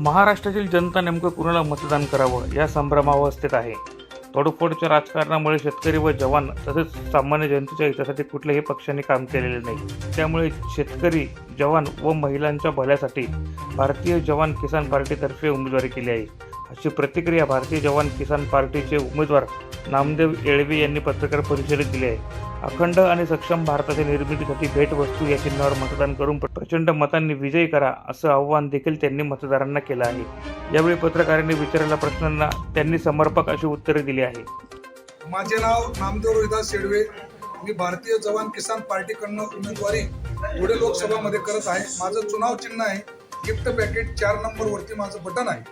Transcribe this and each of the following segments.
महाराष्ट्रातील जनता नेमकं कुणाला मतदान करावं या संभ्रमावस्थेत आहे. तोडफोडच्या राजकारणामुळे शेतकरी व जवान तसेच सामान्य जनतेच्या हितासाठी कुठल्याही पक्षाने काम केलेले नाही. त्यामुळे शेतकरी जवान व महिलांच्या भल्यासाठी भारतीय जवान किसान पार्टीतर्फे उमेदवारी केली आहे. अशी प्रतिक्रिया भारतीय जवान किसान पार्टीचे उमेदवार नामदेव येळवी यांनी पत्रकार परिषदेत दिली आहे. अखंड आणि सक्षम भारताच्या निर्मितीसाठी भेटवस्तू या चिन्हावर मतदान करून प्रचंड मतांनी विजयी करा असं आव्हान देखील त्यांनी मतदारांना केलं आहे. यावेळी पत्रकारांनी विचारलेल्या प्रश्नांना त्यांनी समर्पक अशी उत्तरे दिली आहे. माझे नाव नामदेव रोहिदास शेडवे मी भारतीय जवान किसान पार्टीकडनं उमेदवारी पुढे लोकसभामध्ये करत आहे. माझं चुनाव चिन्ह आहे. गिफ्ट पॅकेट चार नंबरवरती माझं बटन आहे.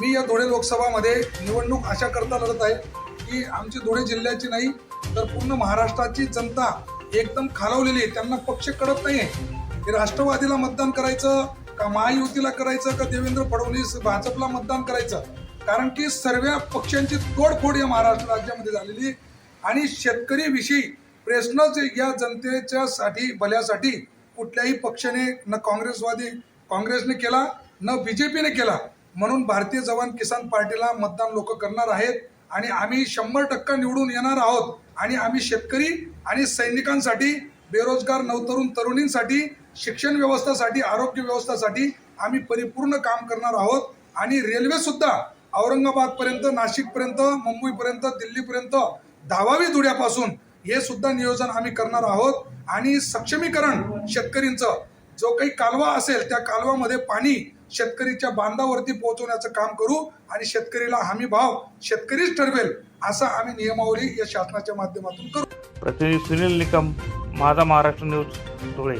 मी या धुळे लोकसभामध्ये निवडणूक अशा करता लढत आहे. की आमची धुळे जिल्ह्याची नाही तर पूर्ण महाराष्ट्राची जनता एकदम खालावलेली आहे. त्यांना पक्ष कळत नाही आहे की राष्ट्रवादीला मतदान करायचं का महायुतीला करायचं का देवेंद्र फडणवीस भाजपला मतदान करायचं? कारण की सर्व पक्षांची तोडफोड या महाराष्ट्र राज्यामध्ये झालेली आहे. आणि शेतकरीविषयी प्रश्नच या जनतेच्या साठी भल्यासाठी कुठल्याही पक्षाने न काँग्रेसवादी काँग्रेसने केला न बीजेपीने केला. म्हणून भारतीय जवान किसान पार्टीला मतदान लोक करणार आहेत. आणि आम्ही शंभर टक्का निवडून येणार आहोत. आणि आम्ही शेतकरी आणि सैनिकांसाठी बेरोजगार नवतरुण तरुणींसाठी शिक्षण व्यवस्थेसाठी आरोग्य व्यवस्थासाठी आम्ही परिपूर्ण काम करणार आहोत. आणि रेल्वेसुद्धा औरंगाबादपर्यंत नाशिकपर्यंत मुंबईपर्यंत दिल्लीपर्यंत धावावी धुड्यापासून हे सुद्धा नियोजन आम्ही करणार आहोत. आणि सक्षमीकरण शेतकरींचं जो काही कालवा असेल त्या कालवामध्ये पाणी शेतकरीच्या बांधावरती पोहोचवण्याचं काम करू आणि शेतकरीला हमी भाव शेतकरीच ठरवेल असा आम्ही नियमावली या शासनाच्या माध्यमातून करू. प्रतिनिधी सुनील निकम माझा महाराष्ट्र न्यूज धुळे.